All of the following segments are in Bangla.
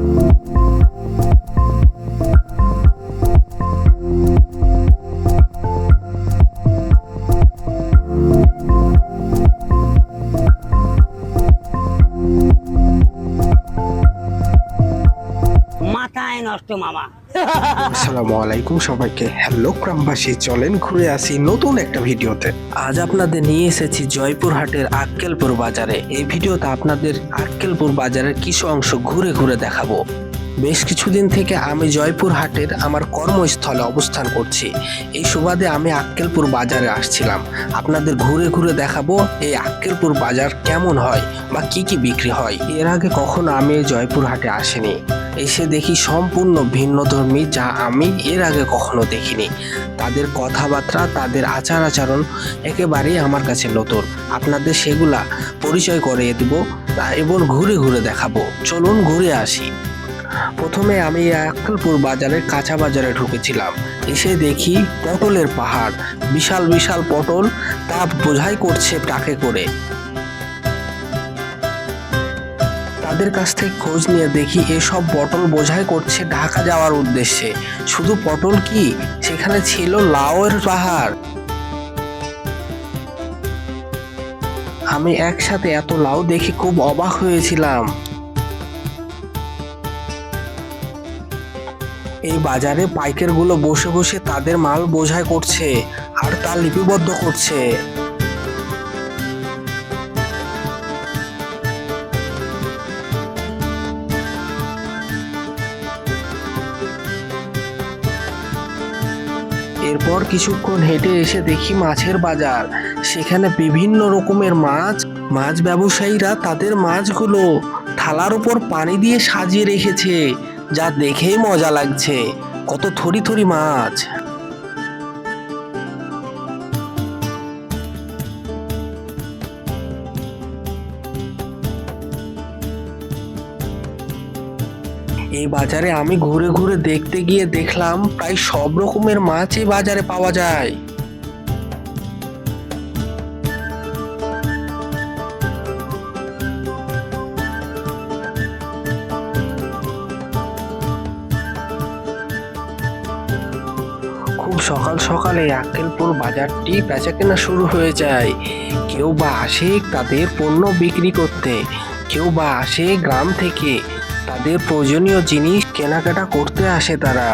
Bye. নষ্ট মামা। আসসালামু আলাইকুম সবাইকে। হ্যালো গ্রামবাসী, চলেন ঘুরে আসি নতুন একটা ভিডিওতে। আজ আপনাদের নিয়ে এসেছি জয়পুরহাটের আক্কেলপুর বাজারে। এই ভিডিওতে আপনাদের আক্কেলপুর বাজারের কিছু অংশ ঘুরে ঘুরে দেখাবো। বেশ কিছুদিন থেকে আমি জয়পুর হাটের আমার কর্মস্থলে অবস্থান করছি। এই সুবাদে আমি আক্কেলপুর বাজারে আসছিলাম। আপনাদের ঘুরে ঘুরে দেখাবো এই আক্কেলপুর বাজার কেমন হয় বা কি কি বিক্রি হয়। এর আগে কখনো আমি জয়পুর হাটে আসিনি। এসে দেখি সম্পূর্ণ ভিন্ন ধর্মী যা আমি এর আগে কখনো দেখিনি। তাদের কথাবার্তা, তাদের আচার আচরণ একেবারেই আমার কাছে নতুন। আপনাদের সেগুলা পরিচয় করিয়ে দেব এবং ঘুরে ঘুরে দেখাবো। চলুন ঘুরে আসি। প্রথমে আমি আক্কেলপুর বাজারের কাঁচা বাজারে ঢুকেছিলাম। এসে দেখি পটলের পাহাড়। বিশাল বিশাল পটল। তা বোঝাই করছে ট্রাকে করে। তাদের কাছ থেকে খোঁজ নিয়ে দেখি এসব পটল বোঝাই করছে ঢাকা যাওয়ার উদ্দেশ্যে। শুধু পটল কি? সেখানে ছিল লাউয়ের পাহাড়। আমি একসাথে এত লাউ দেখে খুব অবাক হয়েছিলাম। এই বাজারে পাইকারগুলো বসে বসে তাদের মাল বোঝাই করছে আর তা লিপিবদ্ধ করছে। এরপর কিছুক্ষণ হেঁটে এসে দেখি মাছের বাজার। সেখানে বিভিন্ন রকমের মাছ। মাছ ব্যবসায়ীরা তাদের মাছগুলো থালার উপর পানি দিয়ে সাজিয়ে রেখেছে, যা দেখেই মজা লাগছে। কত থরি থরি মাছ। এই বাজারে আমি ঘুরে ঘুরে দেখতে গিয়ে দেখলাম প্রায় সব রকমের মাছ এই বাজারে পাওয়া যায়। সকাল সকালে আক্কেলপুর বাজারটি বেচা কেনা শুরু হয়ে যায়। কেউ বা আসে তাদের পণ্য বিক্রি করতে, কেউ বা আসে গ্রাম থেকে। তাদের প্রয়োজনীয় জিনিস কেনাকাটা করতে আসে তারা।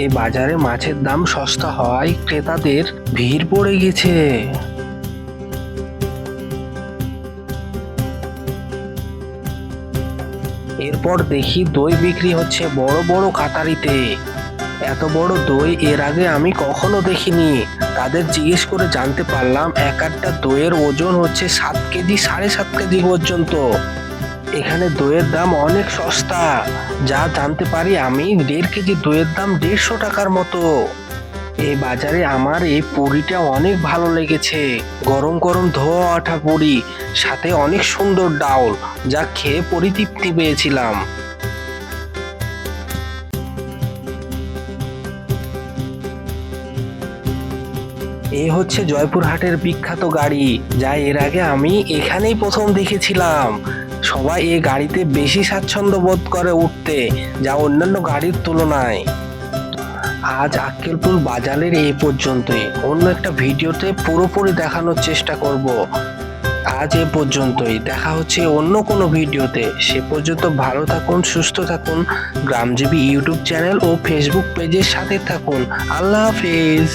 এই বাজারে মাছের দাম সস্তা হওয়ায় ক্রেতাদের ভিড় পড়ে গেছে। এরপর দেখি দই বিক্রি হচ্ছে বড় বড় কাতারিতে। এত বড় দই এর আগে আমি কখনো দেখিনি। তাদের জিজ্ঞেস করে জানতে পারলাম, এক একটা দইয়ের ওজন হচ্ছে সাত কেজি সাড়ে সাত কেজি পর্যন্ত। এখানে দইয়ের দাম অনেক সস্তা। যা জানতে পারি আমি, দেড় কেজি দইয়ের দাম দেড়শো টাকার মতো। এই বাজারে আমার এই পুরিটা অনেক ভালো লেগেছে। গরম গরম ধোয়া আঠা পুরি, সাথে অনেক সুন্দর ডাউল, যা খেয়ে পরিতৃপ্তি পেয়েছিলাম। এই হচ্ছে জয়পুরহাটের বিখ্যাত গাড়ি, যা এর আগে আমি এখানেই প্রথম দেখেছিলাম। সবাই এই গাড়িতে বেশি স্বাচ্ছন্দ্য বোধ করে উঠতে যা অন্যান্য গাড়ির তুলনায়। আজ আক্কেলপুর বাজারের এই পর্যন্তই। অন্য একটা ভিডিওতে পুরোপুরি দেখানোর চেষ্টা করব। আজ এ পর্যন্তই। দেখা হচ্ছে অন্য কোনো ভিডিওতে। সে পর্যন্ত ভালো থাকুন, সুস্থ থাকুন। গ্রামজীবী ইউটিউব চ্যানেল ও ফেসবুক পেজের সাথে থাকুন। আল্লাহ হাফেজ।